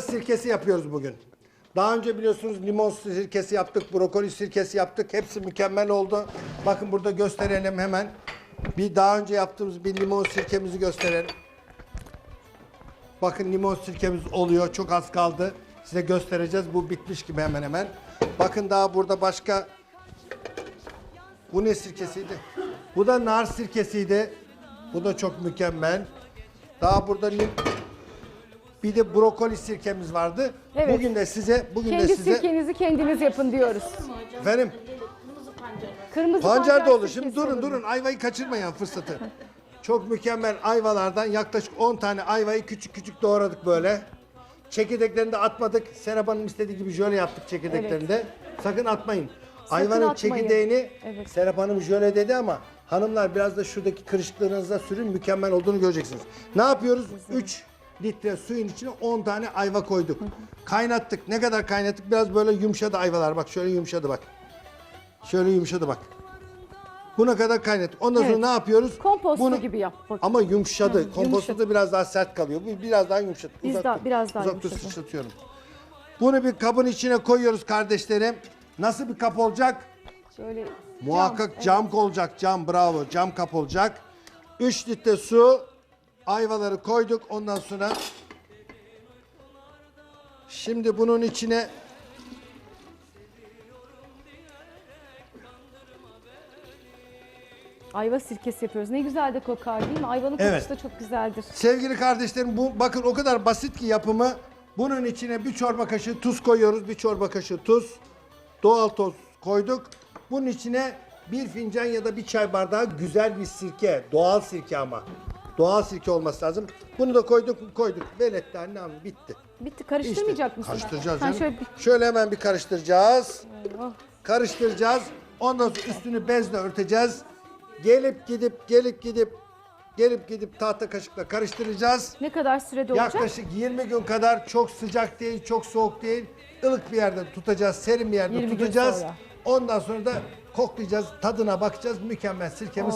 sirkesi yapıyoruz bugün. Daha önce biliyorsunuz limon sirkesi yaptık, brokoli sirkesi yaptık. Hepsi mükemmel oldu. Bakın burada gösterelim hemen. Bir daha önce yaptığımız bir limon sirkemizi gösterelim. Bakın limon sirkemiz oluyor. Çok az kaldı. Size göstereceğiz. Bu bitmiş gibi hemen hemen. Bakın daha burada başka bu ne sirkesiydi? Bu da nar sirkesiydi. Bu da çok mükemmel. Daha burada lim- bir de brokoli sirkemiz vardı. Evet. Bugün de size bugün Kendi de size sirkenizi kendiniz yapın diyoruz. efendim Kırmızı pancar da olur. sirkesi Şimdi durun olur. durun ayvayı kaçırmayın fırsatı. Çok mükemmel ayvalardan yaklaşık 10 tane ayvayı küçük küçük doğradık böyle. Çekirdeklerini de atmadık. Serap Hanım istediği gibi jöle yaptık çekirdeklerini de. Sakın atmayın. Ayvanın atmayın. çekirdeğini Evet. Serap Hanım jöle dedi ama hanımlar biraz da şuradaki kırışıklarınıza sürün mükemmel olduğunu göreceksiniz. Ne yapıyoruz? 3 litre suyun içine 10 tane ayva koyduk. Kaynattık. Ne kadar kaynattık? Biraz böyle yumuşadı ayvalar. Bak şöyle yumuşadı bak. Şöyle yumuşadı bak. Buna kadar kaynattık. Ondan sonra Evet. ne yapıyoruz? Komposto gibi yap. Bak. Ama yumuşadı. Hı, Komposto yumuşadı. da biraz daha sert kalıyor. Bu biraz daha yumuşat. Biz Uzak daha- dur. biraz daha Uzak dur yumuşadı. sıçratıyorum. Bunu bir kabın içine koyuyoruz kardeşlerim. Nasıl bir kap olacak? Şöyle Muhakkak cam, olacak. Cam bravo. Cam kap olacak. 3 litre su. Ayvaları koyduk. Ondan sonra Şimdi bunun içine ayva sirkesi yapıyoruz. Ne güzel de kokar değil mi? Ayvanın Evet. kokusu da çok güzeldir. Sevgili kardeşlerim bu bakın o kadar basit ki yapımı. Bunun içine bir çorba kaşığı tuz koyuyoruz. Bir çorba kaşığı tuz. Doğal toz koyduk. Bunun içine bir fincan ya da bir çay bardağı güzel bir sirke. Doğal sirke ama. Doğal sirke olması lazım. Bunu da koyduk koyduk. Veletti anne hanım bitti. Bitti. Karıştırmayacak İşte, mısın? Karıştıracağız canım. şöyle Şöyle, bir... hemen bir karıştıracağız. Oh. Karıştıracağız. Ondan sonra üstünü bezle örteceğiz. Gelip gidip gelip gidip gelip gidip tahta kaşıkla karıştıracağız. Ne kadar sürede olacak? Yaklaşık 20 gün kadar çok sıcak değil, çok soğuk değil. ılık bir yerde tutacağız, serin bir yerde 20 gün tutacağız. sonra. Ondan sonra da koklayacağız, tadına bakacağız. Mükemmel sirkemiz.